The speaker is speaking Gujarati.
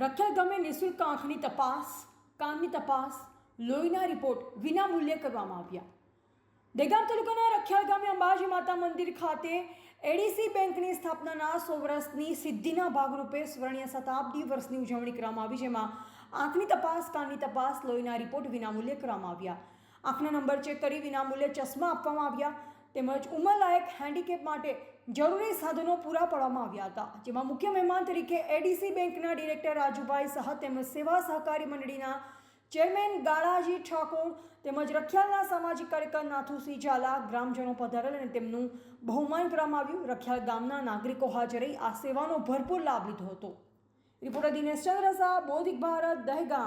રખેલ ગામે નિઃશુલ્ક આંખની તપાસ, કાનની તપાસ, લોહીના રિપોર્ટ વિના મૂલ્યે કરવામાં આવ્યા. દેગામ તાલુકાના રખિયાલ ગામે અંબાજી માતા મંદિર ખાતે એડીસી બેંકની સ્થાપનાના સો વર્ષની સિદ્ધિના ભાગરૂપે સ્વર્ણિય શતાબ્દી વર્ષની ઉજવણી કરવામાં આવી, જેમાં આંખની તપાસ, કાનની તપાસ, લોહીના રિપોર્ટ વિનામૂલ્યે કરવામાં આવ્યા. આંખના નંબર ચેક કરી વિનામૂલ્યે ચશ્મા આપવામાં આવ્યા. તેમજ ઉંમરલાયક હેન્ડીકેપ માટે જરૂરી સાધનો પૂરા પાડવામાં આવ્યા હતા. જેમાં મુખ્ય મહેમાન તરીકે એડીસી બેંકના ડિરેક્ટર રાજુભાઈ સહ તેમજ સેવા સહકારી મંડળીના ચેરમેન ગાળાજી ઠાકોર તેમજ રખિયાલના સામાજિક કાર્યકર નાથુસિંહ ઝાલા, ગ્રામજનો પધારેલ અને તેમનું બહુમાન કરવામાં આવ્યું. રખિયાલ ગામના નાગરિકો હાજર રહી આ સેવાનો ભરપૂર લાભ લીધો હતો. રિપોર્ટર દિનેશ ચંદ્ર શાહ બૌદ્ધિક ભારત, દહેગામ.